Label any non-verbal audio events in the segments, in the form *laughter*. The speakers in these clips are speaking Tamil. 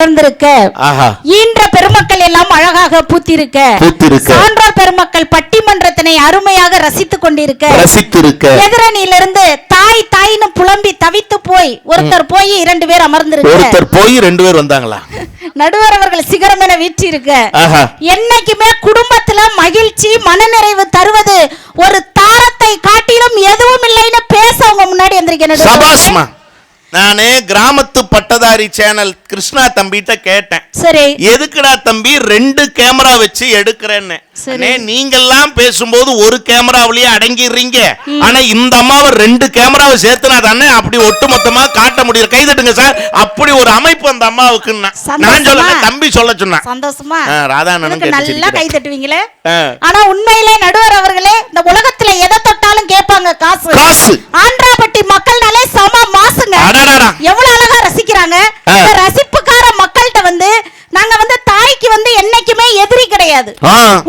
மலர்ந்திருக்க ஆஹா. ஈன்ற பெருமக்கள் எல்லாம் அழகாக பூத்திருக்க. சான்றோர் பெருமக்கள் பட்டிமன்றத்தினை அருமையாக ரசித்துக் கொண்டிருக்க. ரசித்திருக்க. எதிரணியிலிருந்து தாய் தாய்னு புலம்பி தவித்து போய் ஒருத்தர் போய் இரண்டு பேர் அமர்ந்திருக்க. ஒருத்தர் போய் ரெண்டு பேர் வந்தாங்களா? *laughs* நடுவர் அவர்கள் சிகரம் என வீற்றிருக்க. என்னைக்குமே குடும்பத்துல மகிழ்ச்சி மனநிறைவு தருவது ஒரு தாரத்தை காட்டிலும் எதுவும் இல்லைன்னு பேச அவங்க முன்னாடி. சபாஸ்மா நானு கிராமத்து பட்டதாரி சேனல் கிருஷ்ணா தம்பிட்ட கேட்டேன். சரி. எதுக்குடா தம்பி ரெண்டு கேமரா வச்சு எடுக்கிறேன்னு? நீங்கெல்லாம் பேசும்போது ஒரு கேமராவிலேயே அடங்கிடுறீங்க. ஆனா இந்த அம்மாவை ரெண்டு கேமராவை சேர்த்துனா தானே அப்படி ஒட்டுமொத்தமா காட்ட முடியும். கை தட்டுங்க சார். அப்படி ஒரு அமைப்பு அந்த அம்மாவுக்கு நான்? சொல்லல தம்பி சொல்ல சந்தோஷமா? ராதாண்ணனும் இதுக்கு கேட்டு நல்லா. கை தட்டுவீங்களே. ஆனா உண்மையிலே நடுவர் அவர்களே இந்த உலகத்துல எதை தொட்டாலும் கேட்பாங்க காசு. காசு ஆந்திராபட்டி மக்கள்னாலே சம மாசுங்க அடடடா. எவ்வளவு அழகா ரசிக்கிறாங்க ஆ. இந்த ரசிப்புக்கார மக்கள்கிட்ட வந்து நாங்க வந்து தாய்க்கு வந்து என்னைக்குமே எதிரி கிடையாது.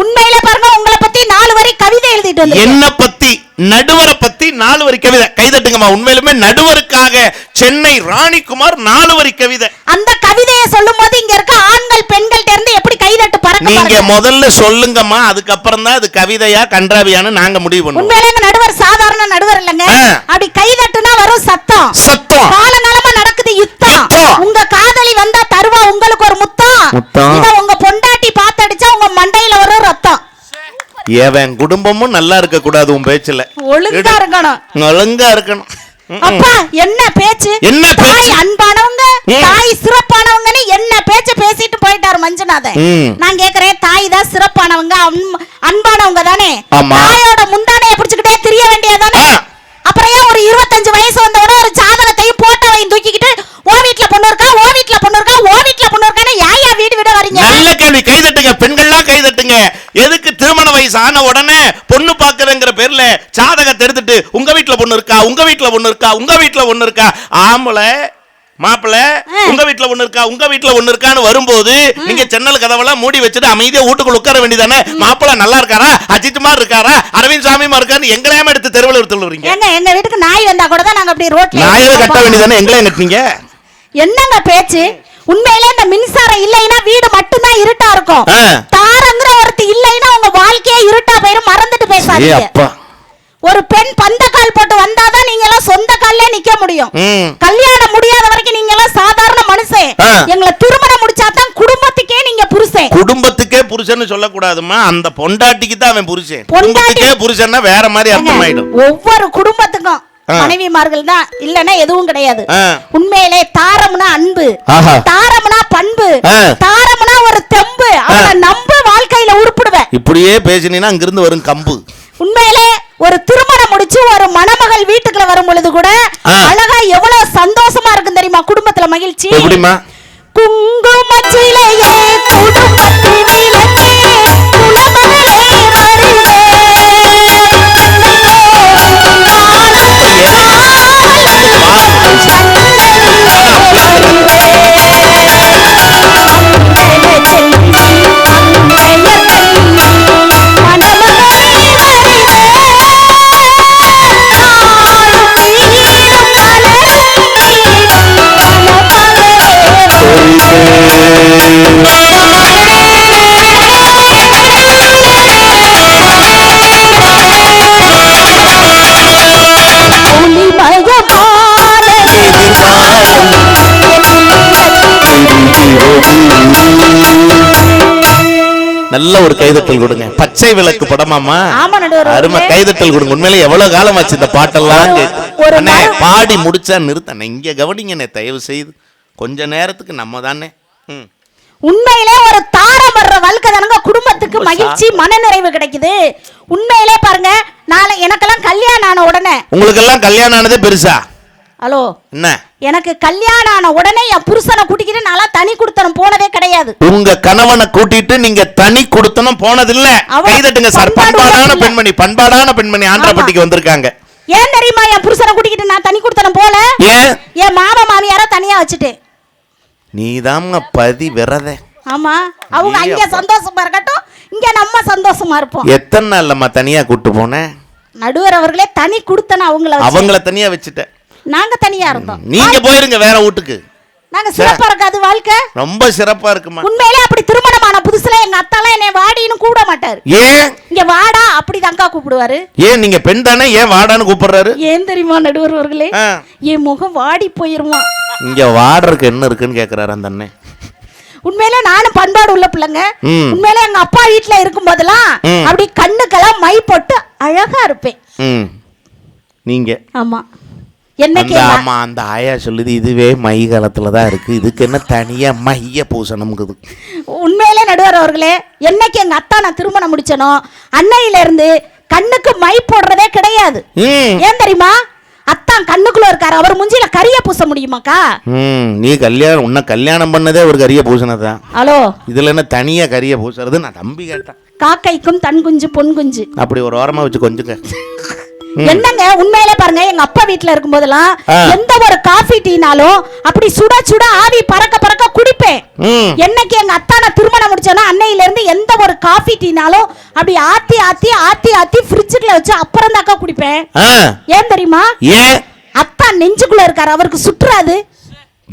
உண்மையில பாருங்க உங்களை பத்தி நாலு வரி கவிதை எழுதிட்டு வந்து என்ன பத்தி? நடுவரை பத்தி நாலு வரி கவிதை. கைதட்டுங்கம்மா உண்மையிலுமே நடுவருக்காக சென்னை ராணிக்குமார் நாலு வரி கவிதை. அந்த கவிதையை சொல்லும் போது இங்க இருக்க ஆண்கள் பெண்கள்ட்ட இருந்து எப்படி கைதட்டு பறக்க நீங்க. முதல்ல சொல்லுங்கம்மா அதுக்கப்புறம் தான் அது கவிதையா கன்றாவியான்னு நாங்க முடிவு பண்ணுவோம். உண்மையிலே எங்க நடுவர் சாதாரண நடுவர் இல்லைங்க. அப்படி கைதட்டுனா வரும் சத்தம். சத்தம். காலங்காலமா நடக்குது யுத்தம். உங்க காதலி வந்தா தருவா உங்களுக்கு ஒரு முத்தம். முத்தம். இத உங்க பொண்டாட்டி பார்த்தடிச்சா உங்க மண்டையில வரும் ரத்தம் எவன் குடும்பமும் நல்லா இருக்க கூடாது உன் பேச்சுல ஒழுங்கா இருக்கணும் ஒழுங்கா இருக்கணும். அப்பா என்ன பேச்சு என்ன? தாய் அன்பானவங்க. தாய் சிறப்பானவங்கன்னு என்ன பேச்சு பேசிட்டு போயிட்டாரு மஞ்சுநாதன். நான் கேக்குறேன் தாய் தான் சிறப்பானவங்க அன்ப- அன்பானவங்க தானே. தாயோட முந்தானைய பிடிச்சுக்கிட்டே திரிய வேண்டியதானே ஆ. அப்புறம் ஏன் ஒரு இருபத்தஞ்சு வயசு வந்தவன ஒரு சாதனத்தையும் போட்டோவையும் தூக்கிக்கிட்டு ஓ வீட்ல பொண்ணு இருக்கா ஓ வீட்ல பொண்ணு இருக்கா ஓ வீட்ல பொண்ணு இருக்கான்னு ஏன் ஏன் வீடு விட வரீங்க நல்ல கேள்வி கைதட்டுங்க பெண்கள்லாம் கைதட்டுங்க எதுக்கு திருமண வயசு ஆன உடனே பொண்ணு பாக்குறேங்கிற பேர்ல ஜாதகத்தை எடுத்துட்டு உங்க வீட்ல பொண்ணு இருக்கா உங்க வீட்ல பொண்ணு இருக்கா உங்க வீட்ல பொண்ணு இருக்கா ஆம்பளை மாப்பிள ஆ. உங்க வீட்ல ஒண்ணு இருக்கா உங்க வீட்ல ஒண்ணு இருக்கான்னு வரும்போது நீங்க ஜன்னல் கதவெல்லாம் மூடி வச்சுட்டு அமைதியா வீட்டுக்குள்ள உட்கார வேண்டியதானே மாப்பிள நல்லா இருக்காரா? அஜித் மாதிரி இருக்காரா? அரவிந்த் சாமி மாதிரி இருக்கான்னு எங்களையாம எடுத்து தெருவில் எடுத்து விடுறீங்க ஏங்க எங்க வீட்டுக்கு நாய் வந்தா கூட தான் நாங்க அப்படி ரோட்ல நாயை கட்ட வேண்டியதானே எங்களையும் கட்டினீங்க என்னங்க பேச்சு? உண்மையிலே இந்த மின்சாரம் இல்லைன்னா வீடு மட்டும்தான் இருட்டா இருக்கும். தாரங்கிற ஒருத்தி இல்லைன்னா வாழ்க்கையே இருட்டா போயிரும் மறந்துட்டு பேசாதீங்க ஒரு பெண் பந்த கால் போட்டு வந்தாதான் நீங்க எல்லாம் சொந்த கால்ல நிக்க முடியும். கல்யாணம் முடியாத வரைக்கும் நீங்க எல்லாம் சாதாரண மனுஷன். எங்களை திருமணம் முடிச்சாதான் குடும்பத்துக்கே நீங்க புருஷன். குடும்பத்துக்கே புருஷன்னு சொல்லக்கூடாதுமா அந்த பொண்டாட்டிக்கு தான் அவன் புருஷன். பொண்டாட்டி- குடும்பத்துக்கே புருஷன்னா வேற மாதிரி அர்த்தமாயிடும். ஒவ்வொரு குடும்பத்துக்கும். மனைவிமார்கள் தான் இல்லன்னா எதுவும் கிடையாது. உண்மையிலே தாரம்னா அன்பு. தாரம்னா பண்பு. தாரம்னா ஒரு தெம்பு. அவனை நம்ப வாழ்க்கையில உருப்பிடுவேன் இப்படியே பேசினீங்கன்னா அங்கிருந்து வரும் கம்பு. உண்மையிலே ஒரு திருமணம் முடிச்சு ஒரு மணமகள் வீட்டுக்குள்ள வரும் பொழுது கூட. அழகா எவ்வளவு சந்தோஷமா இருக்கும் தெரியுமா? குடும்பத்துல மகிழ்ச்சி. எப்படிமா குங்குமச்சிலையே நல்ல ஒரு கைதட்டல் கொடுங்க. பச்சை விளக்கு படமாமா? அருமை. கைதட்டல் கொடுங்க. உண்மையில எவ்வளவு காலம் ஆச்சு இந்த பாட்டெல்லாம். பாடி முடிச்சா நிறுத்தண்ணே. இங்க கவனிங்கண்ணே தயவு செய்து. கொஞ்ச நேரத்துக்கு நம்ம தானே. உண்மையிலே ஒரு தாரம் வர்ற வாழ்க்கை தானங்க? குடும்பத்துக்கு மகிழ்ச்சி மனநிறைவு கிடைக்குது. உண்மையிலே பாருங்க நாளை எனக்கெல்லாம் கல்யாணம் ஆன உடனே. உங்களுக்கெல்லாம் கல்யாணம் ஆனதே பெருசா? ஹலோ. என்ன? எனக்கு கல்யாணம் ஆன உடனே என் புருஷனை கூட்டிக்கிட்டு நான்லாம் தனி கொடுத்தனம் போனதே கிடையாது. உங்க கணவனை கூட்டிட்டு நீங்க தனி கொடுத்தனும் போனதில்ல. கைதட்டுங்க சார். பண்பாடு பண்பாடான. பெண்மணி பண்பாடான பெண்மணி ஆந்திரப்பட்டிக்கு வந்திருக்காங்க. ஏன் தெரியுமா என் புருஷனை கூட்டிக்கிட்டு நான் தனி கொடுத்தனம் போல? ஏன்? என் மாமா மாமியார தனியா வச்சுட்டேன். நீதாம்மா பதி விரத ஆமா. அவங்க அங்க. சந்தோஷமா இருக்கட்டும் இங்க நம்ம சந்தோஷமா இருப்போம். எத்தனை நாள்லம்மா தனியா கூட்டு போனேன்? நடுவர் அவர்களே தனி கொடுத்தன அவங்கள அவங்கள தனியா வச்சுட்டேன். நாங்க தனியா இருந்தோம். நீங்க போயிருங்க வேற வீட்டுக்கு. நாங்க சிறப்பா இருக்காது வாழ்க்கை. ரொம்ப சிறப்பா இருக்குமா? உண்மையிலே அப்படி திருமணமான புதுசுல எங்க அத்தாலாம் என்னை வாடின்னு கூட மாட்டாரு. ஏன்? இங்க வாடா அப்படி தங்கா கூப்பிடுவாரு. ஏன் நீங்க பெண் தானே? ஏன் வாடான்னு கூப்பிடுறாரு? ஏன் தெரியுமா நடுவர் அவர்களே. என் முகம் வாடி போயிருமா? இங்க வாடுறதுக்கு என்ன இருக்குன்னு கேக்குறாரு அந்த அண்ணன். உண்மையில நானும் பண்பாடு உள்ள பிள்ளைங்க. உண்மையில எங்க அப்பா வீட்டுல இருக்கும் போதெல்லாம். அப்படி கண்ணுக்கெல்லாம் மை போட்டு அழகா இருப்பேன். நீங்க? ஆமா. எங்க- ஆமா அந்த ஆயா சொல்லுது இதுவே மை காலத்துல தான் இருக்கு. இதுக்கு என்ன தனியா மைய பூசணும்ங்குது. உண்மையிலே நடுவர் அவர்களே என்னைக்கு எங்க அத்தா நான் திருமணம் முடிச்சனோ அன்னையில இருந்து கண்ணுக்கு மை போடுறதே கிடையாது. ஏன் தெரியுமா? அத்தான் கண்ணுக்குள்ள இருக்காரு. அவர் முஞ்சில கரிய பூச முடியுமாக்கா? ம் நீ கல்யாணம் உன்னை கல்யாணம் பண்ணதே ஒரு கரிய பூசினதான் ஹலோ? இதுல என்ன தனியா கரிய பூசுறது நான் தம்பி கேட்டேன். காக்கைக்கும் தன் குஞ்சு பொன் குஞ்சு. அப்படி ஒரு ஓரமா வச்சு கொஞ்சுங்க. என்னங்க உண்மையிலே பாருங்க எங்க அப்பா வீட்ல இருக்கும் போதெல்லாம். எந்த ஒரு காஃபி டீனாலும் அப்படி சுட சுட ஆவி பறக்க பறக்க குடிப்பேன். என்னைக்கு எங்க அத்தா நான் திருமணம் முடிச்சோன்னா அன்னையில இருந்து எந்த ஒரு காஃபி டீனாலும் அப்படி ஆத்தி ஆத்தி ஆத்தி ஆத்தி ஃப்ரிட்ஜுக்குள்ள வச்சு அப்புறம் தாக்கா குடிப்பேன். ஏன் தெரியுமா? ஏன்? அத்தா நெஞ்சுக்குள்ள இருக்காரு அவருக்கு சுற்றுறாது.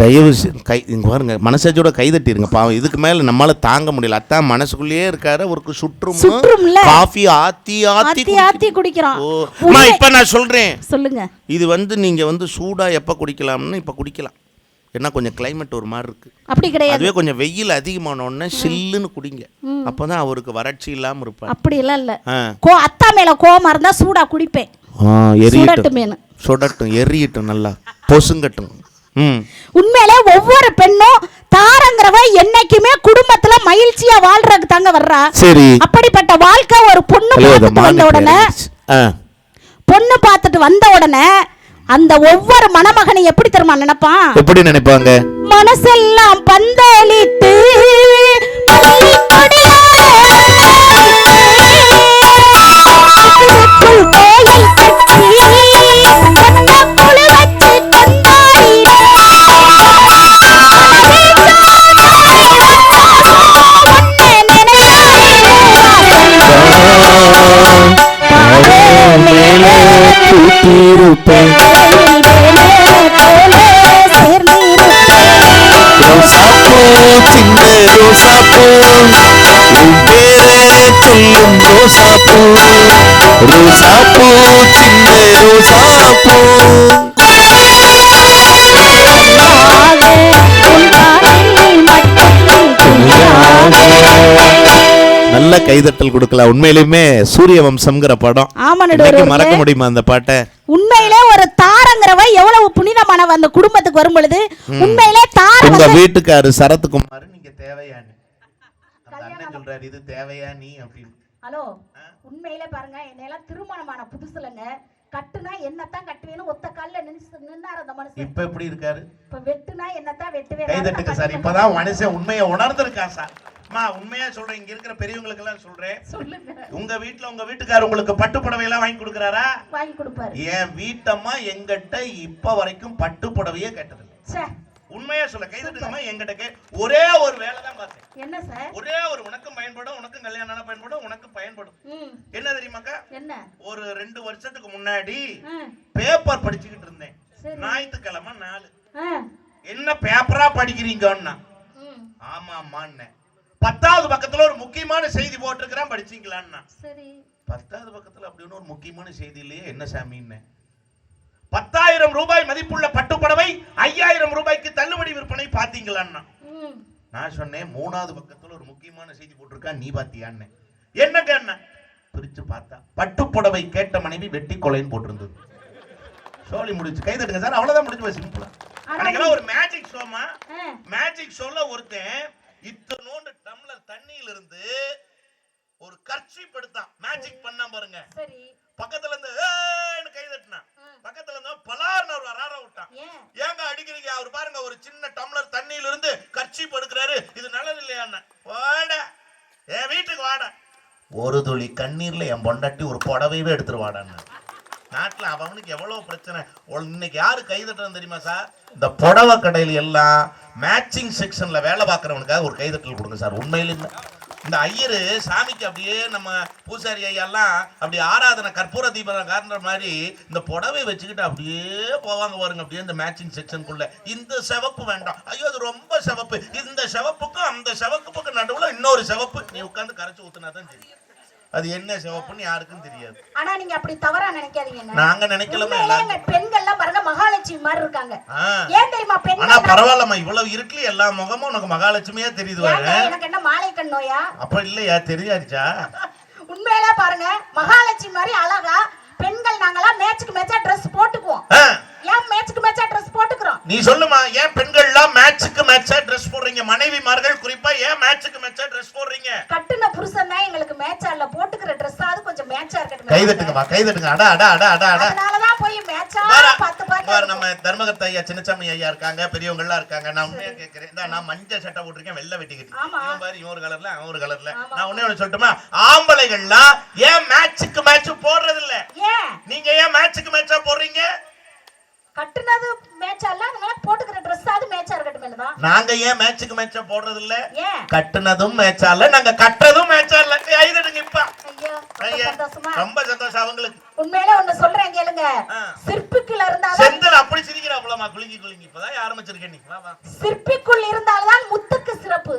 தயவு கை இங்க பாருங்க மனசாட்சியோட கை தட்டிருங்க பாவம் இதுக்கு மேல நம்மளால தாங்க முடியல. அத்தான் மனசுக்குள்ளேயே இருக்காரு அவருக்கு சுற்றும். காஃபி ஆத்தி ஆத்தி ஆத்தி குடிக்கிறான் ஓ இப்ப நான் சொல்றேன். சொல்லுங்க. இது வந்து நீங்க வந்து சூடா எப்ப குடிக்கலாம்னு இப்ப குடிக்கலாம். ஏன்னா கொஞ்சம் கிளைமேட் ஒரு மாதிரி இருக்கு. அப்படி கிடையாது. அதுவே கொஞ்சம் வெயில் அதிகமான உடனே சில்லுன்னு குடிங்க. அப்பதான் அவருக்கு வறட்சி இல்லாம இருப்பார். அப்படி எல்லாம் இல்ல. கோ அத்தா மேல கோவமா இருந்தா சூடா குடிப்பேன். எரியட்டும். சுடட்டும் எரியட்டும் நல்லா. பொசுங்கட்டும். உண்மையிலே ஒவ்வொரு பெண்ணும் தாரங்கிறவ என்னைக்குமே குடும்பத்துல மகிழ்ச்சியா வாழ்றதுக்கு தாங்க வர்றா. சரி. அப்படிப்பட்ட வாழ்க்கை ஒரு பொண்ணு பார்த்துட்டு வந்த உடனே பொண்ணு பார்த்துட்டு வந்த உடனே அந்த ஒவ்வொரு மணமகனை எப்படி தெரியுமா நினைப்பான்? எப்படி நினைப்பாங்க? மனசெல்லாம் பந்தளித்து ரோசாப்பூ. ரோசாப்பூ சின்ன ரோசாப்பூ. நல்ல கைதட்டல் கொடுக்கலாம் உண்மையிலுமே சூரிய வம்சம்ங்கிற படம். ஆமா மறக்க. முடியுமா அந்த பாட்டை? உண்மையிலே ஒரு தாரங்கிறவ எவ்வளவு புனிதமானவ அந்த குடும்பத்துக்கு வரும் பொழுது உண்மையிலே தார உங்க வீட்டுக்காரு சரத்குமார் நீங்க தேவையா அண்ணன் சொல்றாரு இது தேவையா நீ? அப்படின்னு. ஹலோ உண்மையிலே பாருங்க என்னையெல்லாம் திருமணமான புதுசுலங்க. கட்டுனா என்னத்தான் கட்டுவேன்னு ஒத்த கால்ல நின்னு நின்னாரு அந்த மனுஷன். இப்ப எப்படி இருக்காரு? இப்ப வெட்டுனா என்னத்தான் வெட்டுவே கை தட்டுங்க சார். இப்பதான் மனுஷன் உண்மையை உணர்ந்திருக்கா சார். அம்மா உண்மையா சொல்றேன். இங்க இருக்கிற பெரியவங்களுக்கு எல்லாம் சொல்றேன். சொல்லுங்க. உங்க வீட்டுல உங்க வீட்டுக்காரர் உங்களுக்கு பட்டு புடவை எல்லாம் வாங்கி கொடுக்கறாரா? வாங்கி கொடுப்பாரு. என் வீட்டம்மா எங்கிட்ட இப்ப வரைக்கும் பட்டு புடவையே கேட்டதில்லை. உண்மையா சொல்ல கை தட்டுங்கம்மா எங்கிட்ட ஒரே ஒரு வேலை தான் பார்த்தேன். என்ன சார்? ஒரே ஒரு உனக்கும் பயன்படும் உனக்கும் கல்யாணம் பயன்படும் உனக்கு பயன்படும். என்ன தெரியுமாக்கா? என்ன? ஒரு ரெண்டு வருஷத்துக்கு முன்னாடி பேப்பர் படிச்சுக்கிட்டு இருந்தேன். ஞாயிற்றுக்கிழமை நாலு. என்ன பேப்பரா படிக்கிறீங்கன்னா? ம், ஆமாம்மான்னு பத்தாவது பக்கத்துல ஒரு முக்கியமான செய்தி போட்டிருக்கிறேன் படிச்சீங்களான்னா? சரி. பத்தாவது பக்கத்துல அப்படின்னு ஒரு முக்கியமான செய்தி இல்லையே என்ன சாமின்னு? பத்தாயிரம் ரூபாய் மதிப்புள்ள பட்டுப்புடவை ஐயாயிரம் ரூபாய்க்கு தள்ளுபடி விற்பனை பாத்தீங்களான்னா நான் சொன்னேன் மூணாவது பக்கத்துல ஒரு முக்கியமான செய்தி போட்டிருக்கா நீ பாத்தியான்னு. என்னங்க என்ன பிரிச்சு பார்த்தா பட்டுப்புடவை கேட்ட மனைவி வெட்டி கொலைன்னு போட்டிருந்தது. சோழி முடிச்சு கை தட்டுங்க சார் அவ்வளவுதான் முடிஞ்சு போய் சிம்பிளா. அன்னைக்கெல்லாம் ஒரு மேஜிக் ஷோமா மேஜிக் ஷோல ஒருத்தன் இத்தனோண்டு டம்ளர் தண்ணியில இருந்து ஒரு கர்ச்சீப் எடுத்தான். மேஜிக் பண்ணா பாருங்க. சரி. பக்கத்துல இருந்து ஏன்னு கை தட்டினான் பக்கத்துல இருந்து பலார்னு ஒரு அரார விட்டான் ஏங்க அடிக்கிறீங்க? அவர் பாருங்க ஒரு சின்ன டம்ளர் தண்ணியில இருந்து கர்ச்சீப் எடுக்கிறாரு இது நல்லது இல்லையா வாட. என் வீட்டுக்கு வாட. ஒரு துளி கண்ணீர்ல என் பொண்டாட்டி ஒரு புடவையவே எடுத்துட்டு வாடான்னு. நாட்டுல அவனுக்கு எவ்வளவு பிரச்சனை? இன்னைக்கு யாரு கை தட்டுறது தெரியுமா சார்? இந்த புடவை கடையில எல்லாம் மேட்சிங் செக்ஷன்ல வேலை பார்க்கறவனுக்காக ஒரு கைதட்டல் கொடுங்க சார். உண்மையிலுமே இந்த ஐயரு சாமிக்கு அப்படியே நம்ம பூசாரி ஐயெல்லாம் அப்படி ஆராதனை கற்பூர தீபம் காட்டுற மாதிரி இந்த புடவை வச்சுக்கிட்டு அப்படியே போவாங்க பாருங்க அப்படியே இந்த மேட்சிங் செக்ஷனுக்குள்ள இந்த சிவப்பு வேண்டாம். ஐயோ அது ரொம்ப சிவப்பு. இந்த சிவப்புக்கும் அந்த சிவப்புக்கும் நடுவில் இன்னொரு சிவப்பு. நீ உட்காந்து கரைச்சி ஊத்துனா தான் தெரியும். அது என்ன சிவப்புன்னு யாருக்கும் தெரியாது. ஆனா நீங்க அப்படி தவறா நினைக்காதீங்க நாங்க நினைக்கலாமே பெண்கள்லாம் பாருங்க மகாலட்சுமி மாதிரி இருக்காங்க. ஏன் தெரியுமா ஆனா பெண்கள் பரவாயில்லம்மா இவ்வளவு இருட்டுல எல்லா முகமும் உனக்கு மகாலட்சுமியா தெரியுது எனக்கு என்ன மாலை கண் நோயா? அப்ப இல்லையா தெரியாதுச்சா உண்மையிலே பாருங்க மகாலட்சுமி மாதிரி அழகா பெண்கள் நாங்கெல்லாம் மேட்சுக்கு மேட்சா ட்ரெஸ் போட்டுக்குவோம். ஏன் மேட்சுக்கு மேட்சா ட்ரெஸ் போட்டுக்கிறோம்? நீ சொல்லுமா ஏன் பெண்கள்லாம் மேட்சுக்கு மேட்சா ட்ரெஸ் போடுறீங்க? மனைவிமார்கள் குறிப்பா ஏன் மேட்சுக்கு மேட்சா ட்ரெஸ் போடுறீங்க? கட்டுன புருஷன் தான் எங்களுக்கு மேட்சா இல்ல போட்டுக்கிற ட்ரெஸ் அது கொஞ்சம் மேட்சா இருக்கட்டும். கைதட்டுங்கம்மா கைதட்டுங்க. அடா அடா அடா அடா அடா அதனாலதான் போய் மேட்சா பாரா, பார்த்து பார்த்து பாரு, நம்ம தர்மகர்த்த ஐயா சின்னசாமி ஐயா இருக்காங்க பெரியவங்க எல்லாம் இருக்காங்க. நான் உண்மையா கேட்கிறேன் இந்தா, நான் மஞ்சள் சட்டை போட்டிருக்கேன் வெள்ளை வெட்டிக்கிட்டு. இவன் பாரு இவன் ஒரு கலர்ல அவன் ஒரு கலர்ல. நான் உடனே ஒண்ணு சொல்லட்டுமா? ஆம்பளைகள்லாம் ஏன் மேட்சுக்கு மேட்ச் போடுறது இல்ல நீங்க ஏன் மேட்சுக்கு மேட்சா போடுறீங்க? கட்டுனது மேட்சா இல்ல அதனால போட்டுக்கிற ட்ரெஸ் அது மேட்சா இருக்கட்டும் நாங்க ஏன் மேட்சுக்கு மேட்சா போடுறது இல்ல கட்டுனதும் மேட்சா இல்ல நாங்க கட்டதும் மேட்சா இல்ல. ஐயோ ரொம்ப சந்தோஷமா? ரொம்ப சந்தோஷம் அவங்களுக்கு. உண்மையிலே ஒண்ணு சொல்றேன் கேளுங்க. ஆ. சிற்பிக்குள்ள இருந்தாதான் செந்தில் அப்படி சிரிக்கிறாப்புலமா குலுங்கி குலுங்கி. இப்பதான் ஆரம்பிச்சிருக்கேன் நீ? வா வா. சிற்பிக்குள் இருந்தால்தான் முத்துக்கு சிறப்பு.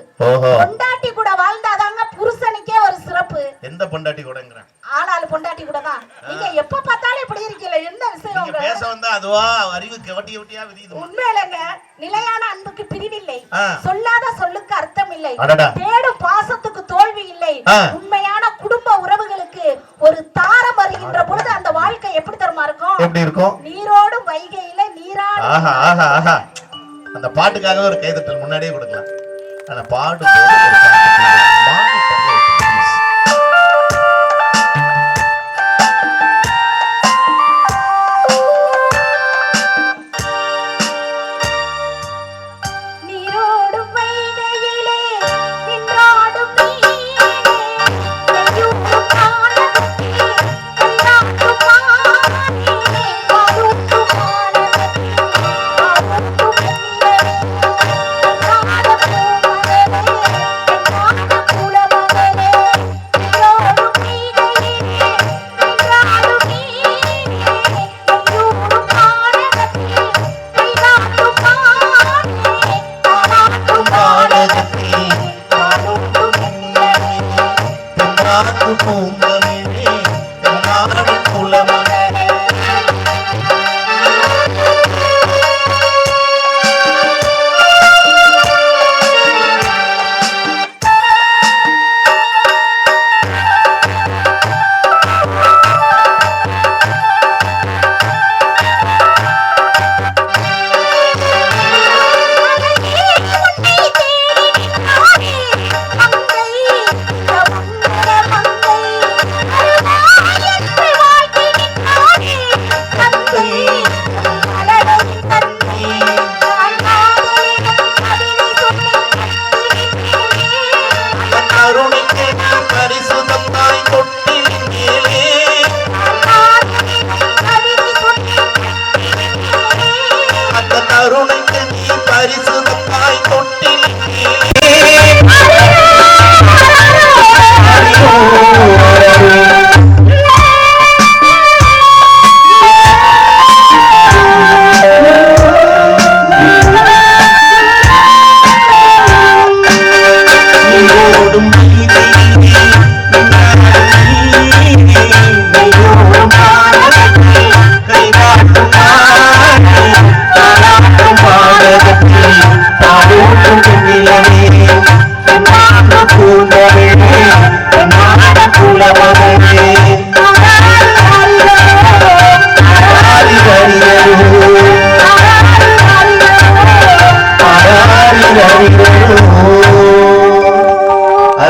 பொண்டாட்டி கூட வாழ்ந்தாதாங்க புருஷனுக்கே ஒரு சிறப்பு. எந்த பொண்டாட்டி கூடங்கிறேன்? ஆளாளு பொண்டாட்டி கூட தான் நீங்க எப்ப பார்த்தாலும் இப்படி இருக்கீங்க என்ன விஷயம் நீங்க உங்க? பேச வந்தா அதுவா அறிவு கவட்டி கவட்டியா விரியுது உண்மையிலங்க நிலையான அன்புக்கு பிரிவில்லை. சொல்லாத சொல்லுக்கு அர்த்தம் இல்லை. தேடும் பாசத்துக்கு தோல்வி இல்லை ஆ. உண்மையான குடும்ப உறவுகளுக்கு ஒரு தாரம் வருகின்ற பொழுது அந்த வாழ்க்கை எப்படி தருமா இருக்கும் எப்படி இருக்கும்? நீரோடும் வைகையில நீராடும். ஆஹா ஆஹா ஆஹா. அந்த பாட்டுக்காக ஒரு கைதட்டல் முன்னாடியே கொடுக்கலாம். ஆனா பாடு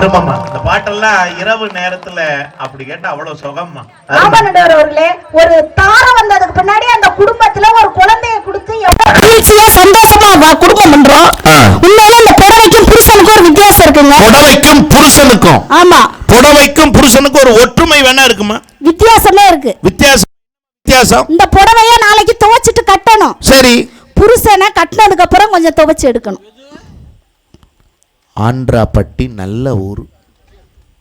அருமம்மா இந்த பாட்டெல்லாம் இரவு நேரத்துல அப்படி கேட்டா அவ்வளவு சுகம்மா. அவர்களே ஒரு தாரம் வந்ததுக்கு பின்னாடி அந்த குடும்பத்துல ஒரு குழந்தைய கொடுத்து எவ்வளவு மகிழ்ச்சியா சந்தோஷமா குடும்பம் பண்றோம். உண்மையில இந்த புடவைக்கும் புருஷனுக்கும் ஒரு வித்தியாசம் இருக்குங்க. புடவைக்கும் புருஷனுக்கும். ஆமா. புடவைக்கும் புருஷனுக்கும் ஒரு ஒற்றுமை வேணா இருக்குமா? வித்தியாசமே இருக்கு. வித்தியாசம் வித்தியாசம்? இந்த புடவைய நாளைக்கு துவைச்சிட்டு கட்டணும். சரி. புருஷனை கட்டினதுக்கு அப்புறம் கொஞ்சம் துவைச்சு எடுக்கணும். ஆந்திராப்பட்டி நல்ல ஊர்.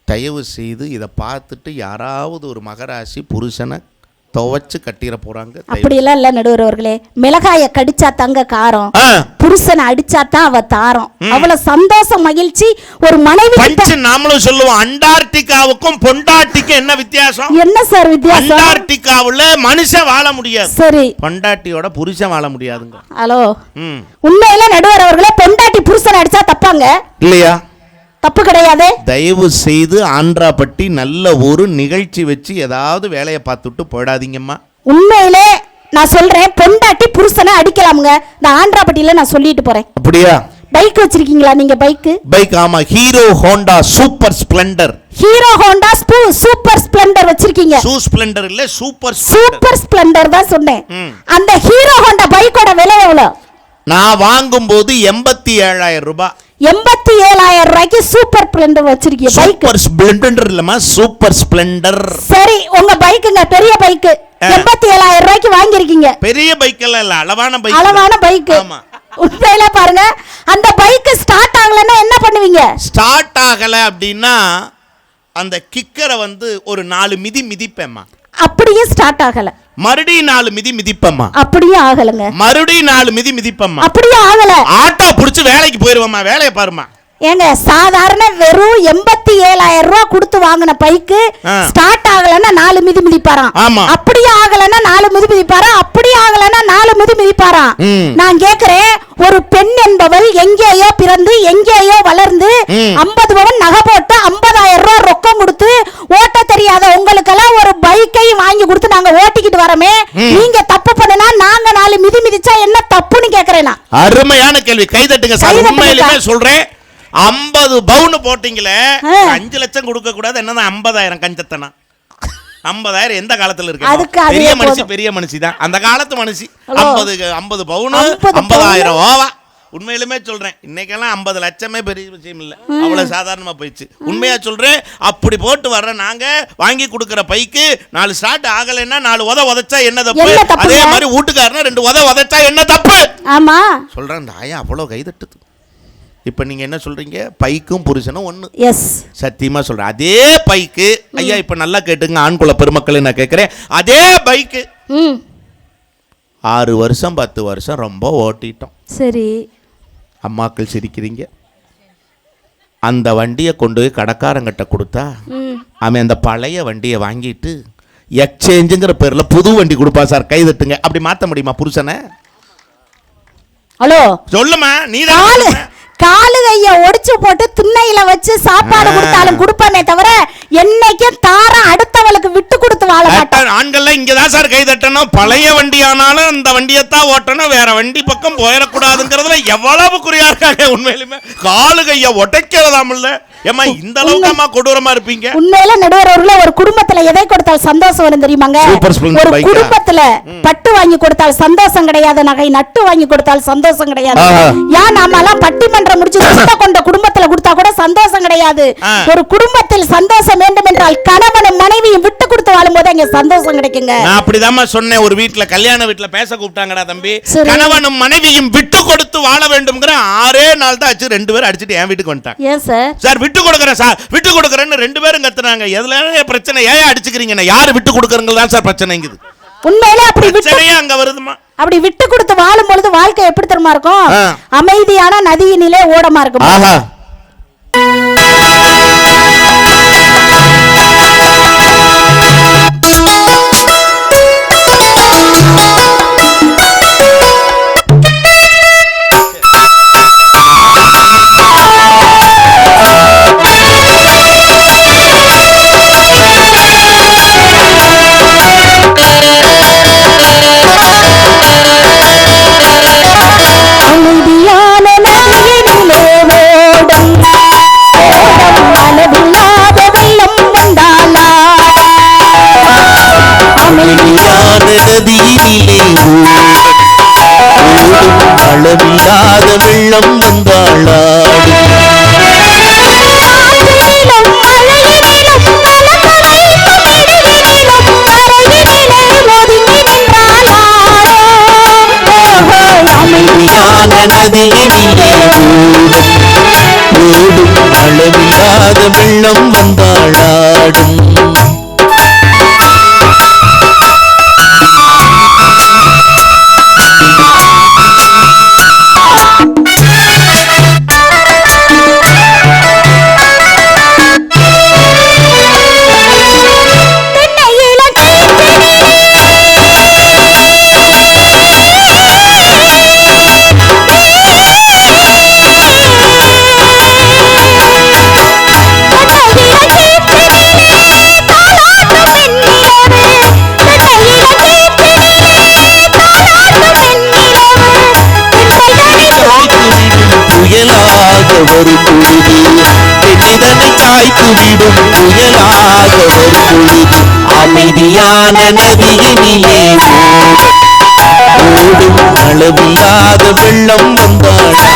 தயவு செய்து இதை பார்த்துட்டு யாராவது ஒரு மகராசி புருஷனை துவைச்சு கட்டிட போறாங்க. தயவு- அப்படியெல்லாம் இல்ல நடுவர் அவர்களே மிளகாய கடிச்சா தங்க காரம். புருஷனை அடிச்சா தான் அவ தாரம். அவ்வளவு சந்தோஷம் மகிழ்ச்சி ஒரு மனைவி நாமளும் சொல்லுவோம் அண்டார்டிகாவுக்கும் பொண்டாட்டிக்கும் என்ன வித்தியாசம்? என்ன சார் வித்தியாசம்? அண்டார்டிகாவுல மனுஷன் வாழ முடியாது. சரி. பொண்டாட்டியோட புருஷன் வாழ முடியாதுங்க. ஹலோ. உண்மையில நடுவர் அவர்களே பொண்டாட்டி புருஷனை அடிச்சா தப்பாங்க? இல்லையா? தப்பு கிடையாது. தயவு செய்து ஆந்திராப்பட்டி நல்ல ஒரு நிகழ்ச்சி வச்சு ஏதாவது வேலையை பார்த்துட்டு போயிடாதீங்கம்மா. உண்மையிலே நான் சொல்றேன் பொண்டாட்டி புருஷனை அடிக்கலாமுங்க. நான் ஆந்திராப்பட்டியில நான் சொல்லிட்டு போறேன். அப்படியா? பைக் வச்சிருக்கீங்களா நீங்க பைக்கு? பைக் ஆமா. Hero Honda super Splendor. Hero Honda super Splendor வச்சிருக்கீங்க. சூ ஸ்ப்ளெண்டர் இல்ல சூப்பர் சூப்பர் ஸ்ப்ளெண்டர் தான் சொன்னேன். அந்த ஹீரோ ஹோண்டா பைக்கோட விலை எவ்வளவு? நான் வாங்கும்போது எண்பத்தி ஏழாயிரம் ரூபாய். எண்பத்தி ஏழாயிரம் ரூபாய்க்கு சூப்பர் ஸ்ப்ளெண்டர் வச்சிருக்கீங்க பைக் சூப்பர் ஸ்ப்ளெண்டர் இல்லம்மா சூப்பர் ஸ்ப்ளெண்டர் சரி உங்க பைக்குங்க பெரிய பைக்கு. எண்பத்தி ஏழாயிரம் ரூபாய்க்கு வாங்கியிருக்கீங்க. பெரிய பைக் எல்லாம் இல்ல அளவான பைக் அளவான பைக் ஆமா. உண்மையில பாருங்க அந்த பைக் ஸ்டார்ட் ஆகலைன்னா என்ன பண்ணுவீங்க? ஸ்டார்ட் ஆகல அப்படின்னா அந்த கிக்கரை வந்து ஒரு நாலு மிதி மிதிப்பேம்மா. அப்படியே ஸ்டார்ட் ஆகல. மறுபடியும் நாலு மிதி மிதிப்பேம்மா. அப்படியே ஆகலைங்க. மறுபடியும் நாலு மிதி மிதிப்பேம்மா. அப்படியே ஆகல. ஆட்டோ புடிச்சு வேலைக்கு போயிருவேம்மா வேலையை பாருமா ஏங்க சாதாரண வெறும் எண்பத்தி ஏழாயிரம் ரூபாய் கொடுத்து வாங்கின பைக்கு. ஸ்டார்ட் ஆகலைன்னா நாலு மிதி மிதிப்பாராம். அப்படியே ஆகலைன்னா நாலு மிதி மிதிப்பாராம் அப்படியே ஆகலைன்னா நாலு மிதி மிதிப்பாராம். நான் கேக்குறேன் ஒரு பெண் என்பவள் எங்கேயோ பிறந்து எங்கேயோ வளர்ந்து. ஐம்பது பவன் நகை போட்டு ஐம்பதாயிரம் ரூபாய் ரொக்கம் கொடுத்து ஓட்ட தெரியாத உங்களுக்கெல்லாம் ஒரு பைக்கை வாங்கி கொடுத்து நாங்க ஓட்டிக்கிட்டு வரமே. நீங்க தப்பு பண்ணுனா நாங்க நாலு மிதி மிதிச்சா என்ன தப்புன்னு கேக்குறேன் அருமையான கேள்வி கைதட்டுங்க சார் உண்மையிலுமே. சொல்றேன் ஐம்பது பவுன் போட்டீங்களே. அஞ்சு லட்சம் கொடுக்க கூடாது என்னதான் ஐம்பதாயிரம் கஞ்சத்தனா ஐம்பதாயிரம் எந்த காலத்துல இருக்கு? பெரிய மனுஷி. பெரிய மனுஷி தான். அந்த காலத்து மனுஷி. ஐம்பது ஐம்பது பவுனு 50 ஐம்பதாயிரம் ஓவா. உண்மையிலுமே சொல்றேன். இன்னைக்கெல்லாம் ஐம்பது லட்சமே பெரிய விஷயம் இல்ல. அவ்வளவு சாதாரணமா போயிடுச்சு. உண்மையா சொல்றேன் அப்படி போட்டு வர்ற நாங்க வாங்கி கொடுக்கிற பைக்கு நாலு ஸ்டார்ட் ஆகலைன்னா நாலு உத உதைச்சா என்ன தப்பு? அதே மாதிரி வீட்டுக்காரனா ரெண்டு உத உதைச்சா என்ன தப்பு? ஆமா. சொல்றேன் அந்த ஆயா அவ்வளோ கைதட்டுது. இப்போ நீங்க என்ன சொல்றீங்க? பைக்கும் புருஷனும் ஒண்ணு. எஸ் சத்தியமா சொல்றேன். அதே பைக்கு. ஐயா இப்ப நல்லா கேட்டுங்க. ஆண்குல பெருமக்களை நான் கேட்கிறேன். அதே பைக்கு. ஆறு வருஷம் பத்து வருஷம் ரொம்ப ஓட்டிட்டோம். சரி. அம்மாக்கள் சிரிக்கிறீங்க. அந்த வண்டியை கொண்டு போய் கடைக்காரங்கிட்ட கொடுத்தா அவன் அந்த பழைய வண்டியை வாங்கிட்டு எக்ஸ்சேஞ்சுங்கிற பேர்ல புது வண்டி கொடுப்பா சார். கைதட்டுங்க அப்படி மாத்த முடியுமா புருஷனை? ஹலோ. சொல்லுமா நீ காலு. காலு கைய ஒடிச்சு போட்டு திண்ணையில வச்சு சாப்பாடு. கொடுத்தாலும் கொடுப்பேனே தவிர என்னைக்கும் தாரம் அடுத்தவளுக்கு விட்டு கொடுத்து வாழ மாட்டேன். ஆண்கள்லாம் இங்கதான் சார் கை தட்டணும். பழைய வண்டி ஆனாலும் அந்த வண்டியத்தான் ஓட்டணும். வேற வண்டி பக்கம் போயிடக்கூடாதுங்கிறதுல எவ்வளவு குறியா இருக்காங்க உண்மையிலுமே. காலு கைய உடைக்கிறதாமில்ல ஏமா இந்த அளவுக்கு அம்மா கொடூரமா இருப்பீங்க? உண்மையில நடுவரவுல ஒரு குடும்பத்துல எதை கொடுத்தால் சந்தோஷம் வரும் தெரியுமாங்க? ஒரு? குடும்பத்துல பட்டு வாங்கி கொடுத்தால் சந்தோஷம் கிடையாது நகை நட்டு வாங்கி கொடுத்தால் சந்தோஷம் கிடையாது. ஏன் நாமெல்லாம் பட்டிமன்றம் முடிச்சு சொந்த கொண்ட குடும்பத்துல கொடுத்தா கூட சந்தோஷம் கிடையாது. ஒரு குடும்பத்தில் சந்தோஷம் வேண்டும் என்றால் கணவனும் மனைவியும் விட்டு கொடுத்து வாழும்போது அங்க சந்தோஷம் கிடைக்குங்க. நான் அப்படிதாம்மா சொன்னேன் ஒரு வீட்ல கல்யாண வீட்ல பேச கூப்பிட்டாங்கடா தம்பி. கணவனும் மனைவியும் விட்டு கொடுத்து வாழ வேண்டும்ங்கிற ஆறே நாள் தான் ஆச்சு ரெண்டு பேரும் அடிச்சுட்டு என் வீட்டுக்கு வந்துட்டாங்க. ஏன் சார்? சார் விட்டு கொடுக்குறேன் சார். விட்டு கொடுக்குறேன்னு ரெண்டு பேரும் கத்துனாங்க. எதுல பிரச்சனை? ஏன் அடிச்சுக்கிறீங்க யாரு விட்டு கொடுக்குறங்க தான் சார் பிரச்சனைங்குது. உண்மையிலே அப்படி விட்டு பிரச்சனையே அங்க வருதுமா அப்படி விட்டு கொடுத்து வாழும் பொழுது வாழ்க்கை எப்படி தெரியுமா இருக்கும். அமைதியான நதியினிலே ஓடமா இருக்கும்? அளவில்லாத நதியினிலே ஓடும் அளவில்லாத வெள்ளம் ஒரு பொழுது பெண்ணிதனை காய்த்து விடும் புயலாக ஒரு பொழுது அமைதியான நதியினிலே ஓடும் அளவில்லாத வெள்ளம் வந்தாடா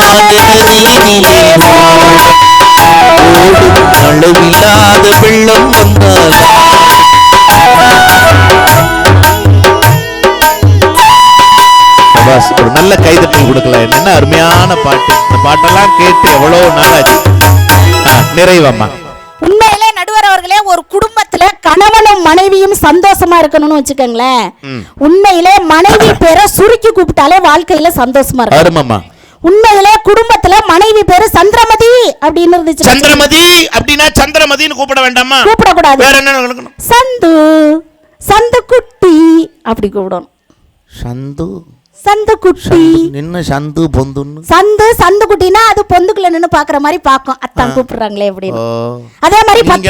நதியினிலே ஓடும் அளவில்லாத வெள்ளம் சபாஸ் ஒரு நல்ல கைதட்டல் கொடுக்கல என்ன அருமையான பாட்டு. இந்த பாட்டெல்லாம் கேட்டு எவ்வளவு நாளாச்சு. நிறைவம்மா. உண்மையிலே நடுவர் அவர்களே ஒரு குடும்பத்துல கணவனும் மனைவியும் சந்தோஷமா இருக்கணும்னு வச்சுக்கோங்களேன். உண்மையிலே மனைவி பேரை சுருக்கி கூப்பிட்டாலே வாழ்க்கையில சந்தோஷமா இருக்கும். அருமம்மா. உண்மையிலே குடும்பத்துல மனைவி பேரு சந்திரமதி அப்படின்னு இருந்துச்சு சந்திரமதி அப்படின்னா சந்திரமதின்னு கூப்பிட வேண்டாமா? கூப்பிடக்கூடாது. வேற என்ன சந்து சந்து குட்டி அப்படி கூப்பிடணும். சந்து. சந்து குட்டி நின்னு சந்து பொந்துன்னு. சந்து சந்து குட்டினா அது பொந்துக்குள்ள நின்னு பாக்குற மாதிரி பாக்கும். அத்தான் கூப்பிடுறாங்களே ஓ. அப்படின்னு அதே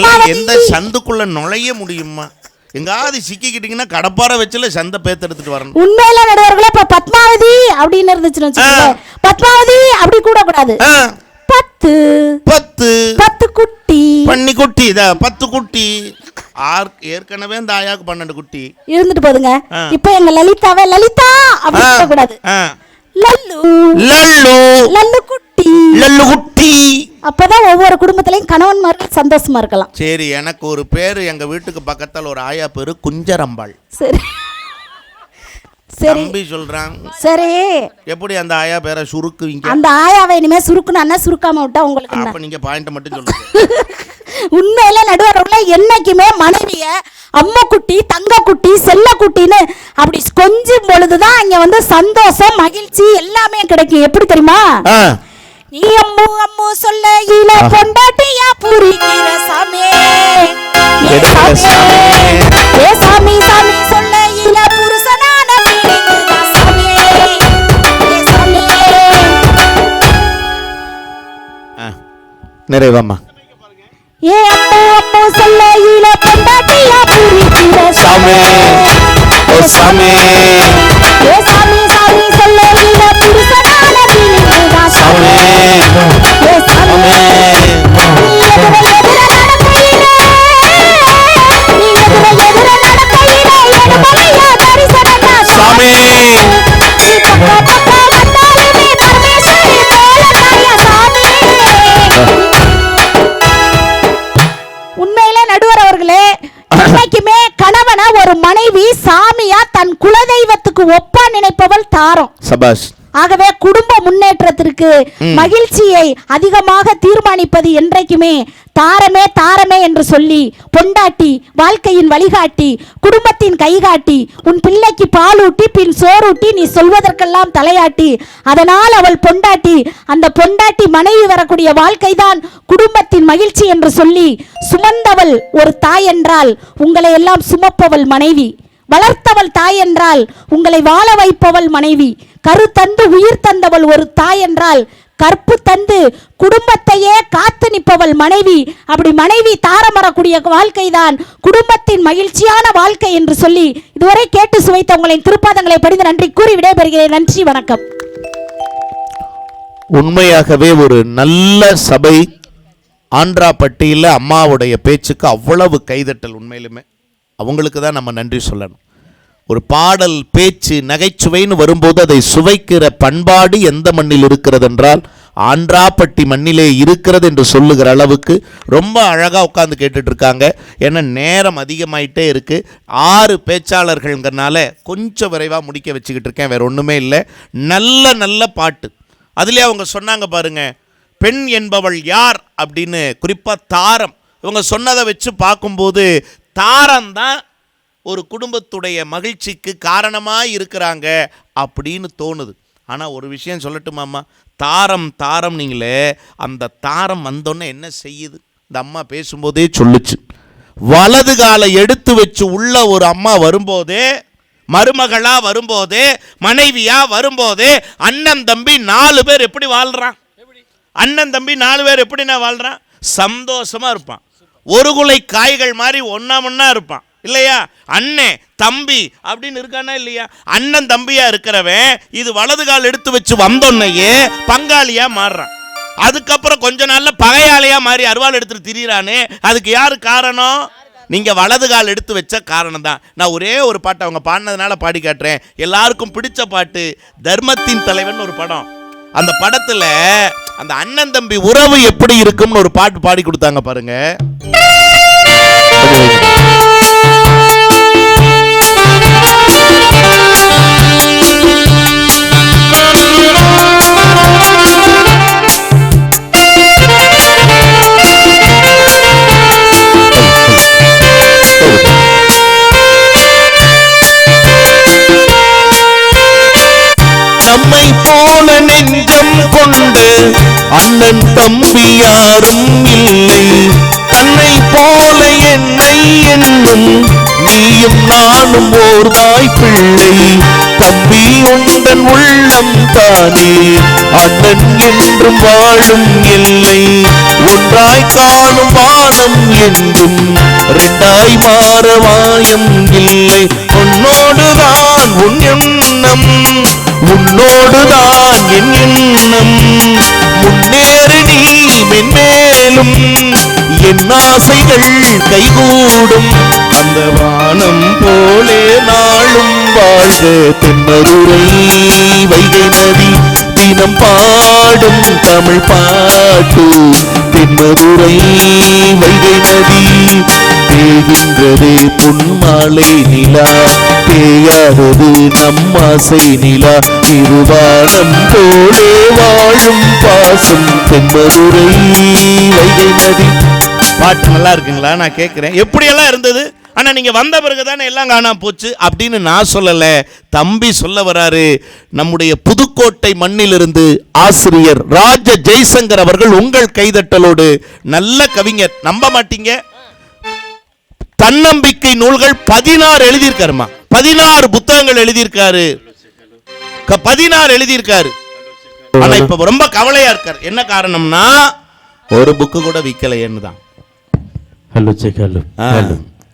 மாதிரி எந்த சந்துக்குள்ள நுழைய முடியுமா? எங்காவது சிக்கிக்கிட்டீங்கன்னா கடப்பார வச்சுல சந்தை பேத்தெடுத்துட்டு வரணும். உண்மையில நடுவர்களே இப்ப பத்மாவதி அப்படின்னு இருந்துச்சுன்னு பத்மாவதி அப்படி கூட கூடாது. பத்து. பத்து. பத்து குட்டி. பண்ணி குட்டி இதா பத்து குட்டி. ஆர் ஏற்கனவே இந்த ஆயாக்கு பன்னெண்டு குட்டி. இருந்துட்டு போதுங்க. இப்ப எங்க லலிதாவை லலிதா அப்படி சொல்ல கூடாது. லல்லு. லல்லு. லல்லு குட்டி. லல்லு குட்டி அப்பதான் ஒவ்வொரு குடும்பத்திலையும் கணவன்மார்கள் சந்தோஷமா இருக்கலாம். சரி எனக்கு ஒரு பேரு எங்க வீட்டுக்கு பக்கத்துல ஒரு ஆயா பேரு குஞ்சரம்பாள். சரி. சரி. தம்பி சொல்றான். சரி. எப்படி அந்த ஆயா பேரை சுருக்குவீங்க? அந்த ஆயாவை இனிமே சுருக்கணும்னா சுருக்காம விட்டா உங்களுக்கு? அப்ப நீங்க பாயிண்ட் மட்டும் சொல்லுங்க. *laughs* உண்மையில நடுவர்கள என்னைக்குமே மனைவிய அம்மா குட்டி தங்க குட்டி செல்ல குட்டின்னு அப்படி கொஞ்சம் பொழுதுதான் இங்க வந்து சந்தோஷம் மகிழ்ச்சி எல்லாமே கிடைக்கும். எப்படி தெரியுமா? நீ அம்மு அம்மு சொல்ல இல பொண்டாட்டியா புரிகிற சாமி. ஏ சாமி சாமி. சொல்ல இல புருஷனான. நிறைவம்மா. ஏ அம்மு அம்மு சொல்ல இல பொண்டாட்டியா புரிகிற சாமி. ஓ சாமி. ஒப்பா நினைப்பவள் தாரம். சபாஷ். ஆகவே குடும்ப முன்னேற்றத்திற்கு மகிழ்ச்சியை அதிகமாக தீர்மானிப்பது என்றைக்குமே தாரமே தாரமே என்று சொல்லி பொண்டாட்டி வாழ்க்கையின் வழிகாட்டி குடும்பத்தின் கைகாட்டி உன் பிள்ளைக்கு பாலூட்டி பின் சோறூட்டி நீ சொல்வதற்கெல்லாம் தலையாட்டி அதனால் அவள் பொண்டாட்டி அந்த பொண்டாட்டி மனைவி வரக்கூடிய வாழ்க்கைதான் குடும்பத்தின் மகிழ்ச்சி என்று சொல்லி சுமந்தவள் ஒரு தாய் என்றால் உங்களை எல்லாம் சுமப்பவள் மனைவி. வளர்த்தவள் தாய் என்றால் உங்களை வாழ வைப்பவள் மனைவி கரு தந்து உயிர் தந்தவள் ஒரு தாய் என்றால் கற்பு தந்து குடும்பத்தையே காத்து நிற்பவள் மனைவி. அப்படி மனைவி தாரமரக்கூடிய வாழ்க்கை வாழ்க்கைதான் குடும்பத்தின் மகிழ்ச்சியான வாழ்க்கை என்று சொல்லி இதுவரை கேட்டு சுவைத்த உங்களின் திருப்பாதங்களை படித்து நன்றி கூறி விடைபெறுகிறேன். நன்றி வணக்கம். உண்மையாகவே ஒரு நல்ல சபை ஆந்திராப்பட்டியில் அம்மாவுடைய பேச்சுக்கு அவ்வளவு கைதட்டல் உண்மையிலுமே. அவங்களுக்கு தான் நம்ம நன்றி சொல்லணும். ஒரு பாடல் பேச்சு நகைச்சுவைன்னு வரும்போது அதை சுவைக்கிற பண்பாடு எந்த மண்ணில் இருக்கிறது என்றால் ஆன்றாப்பட்டி மண்ணிலே இருக்கிறது என்று சொல்லுகிற அளவுக்கு ரொம்ப அழகாக உட்காந்து கேட்டுட்ருக்காங்க. ஏன்னா நேரம் அதிகமாயிட்டே இருக்குது ஆறு பேச்சாளர்கள்ங்கிறனால கொஞ்சம் விரைவாக முடிக்க வச்சுக்கிட்டு இருக்கேன் வேற ஒன்றுமே இல்லை. நல்ல நல்ல பாட்டு. அதிலே அவங்க சொன்னாங்க பாருங்க பெண் என்பவள் யார்? அப்படின்னு குறிப்பாக தாரம். இவங்க சொன்னதை வச்சு பார்க்கும்போது தாரம் தான் ஒரு குடும்பத்துடைய மகிழ்ச்சிக்கு காரணமாக இருக்கிறாங்க அப்படின்னு தோணுது. ஆனால் ஒரு விஷயம் சொல்லட்டுமாம்மா தாரம் தாரம் நீங்களே அந்த தாரம் வந்தோன்னே என்ன செய்யுது? இந்த அம்மா பேசும்போதே சொல்லுச்சு. வலது காலை எடுத்து வச்சு உள்ள ஒரு அம்மா வரும்போதே மருமகளாக வரும்போதே மனைவியாக வரும்போதே அண்ணன் தம்பி நாலு பேர் எப்படி வாழ்கிறான் அண்ணன் தம்பி நாலு பேர் எப்படி நான் வாழ்கிறான் சந்தோஷமாக இருப்பான். ஒரு குலை காய்கள் மாதிரி ஒன்றா ஒன்றா இருப்பான். இல்லையா? அண்ணே தம்பி அப்படின்னு இருக்கானா இல்லையா? அண்ணன் தம்பியா இருக்கிறவன் இது வலது கால் எடுத்து வச்சு வந்தோன்னையே பங்காளியா மாறுறான். அதுக்கப்புறம் கொஞ்ச நாள்ல பகையாளியா மாறி அருவாள் எடுத்துட்டு திரியிறானே. அதுக்கு யாரு காரணம்? நீங்க வலது கால் எடுத்து வச்ச காரணம் தான். நான் ஒரே ஒரு பாட்டு அவங்க பாடினதுனால பாடி காட்டுறேன். எல்லாருக்கும் பிடிச்ச பாட்டு தர்மத்தின் தலைவன் ஒரு படம். அந்த படத்துல அந்த அண்ணன் தம்பி உறவு எப்படி இருக்கும்னு ஒரு பாட்டு பாடி கொடுத்தாங்க பாருங்க. அண்ணன் தம்பி யாரும் இல்லை. தன்னை போல என்னை என்னும் நீயும் நானும் ஓர் தாய் பிள்ளை. தம்பி உந்தன் உள்ளம் தானே அண்ணன் என்றும் வாழும் இல்லை. ஒன்றாய் காணும் வானம் என்றும் ரெண்டாய் மாற மாயம் இல்லை. உன்னோடுதான் உன் எண்ணம் உன்னோடுதான் என் எண்ணம். முன்னே மென்மேலும் என் ஆசைகள் கைகூடும். அந்த வானம் போலே நாளும் வாழ்க. தென்மதுரை வைகை நதி தினம் பாடும் தமிழ் பாட்டு. தென்மதுரை வைகை நதி தேகின்றதே பொன்மாலை நிலா தேயாதது நம் ஆசை நிலா. திருவானம் போலே வாழும் பாசம் தென்மதுரை வைகை நதி. பாட்டு நல்லா இருக்குங்களா? நான் கேட்குறேன் எப்படியெல்லாம் இருந்தது? ஆனால் நீங்கள் வந்த பிறகு தானே எல்லாம் காணாம போச்சு. அப்படின்னு நான் சொல்லலை. தம்பி சொல்ல வராரு நம்முடைய புதுக்கோட்டை மண்ணிலிருந்து ஆசிரியர் ராஜ ஜெய்சங்கர் அவர்கள் உங்கள் கைதட்டலோடு நல்ல கவிஞர். நம்ப மாட்டீங்க? தன்னம்பிக்கை நூல்கள் பதினாறு எழுதியிருக்காருமா? பதினாறு புத்தகங்கள் எழுதியிருக்காரு. பதினாறு எழுதியிருக்காரு. ஆனா இப்ப ரொம்ப கவலையா இருக்காரு. என்ன காரணம்னா ஒரு புக்கு கூட விக்கலையேன்னு தான்.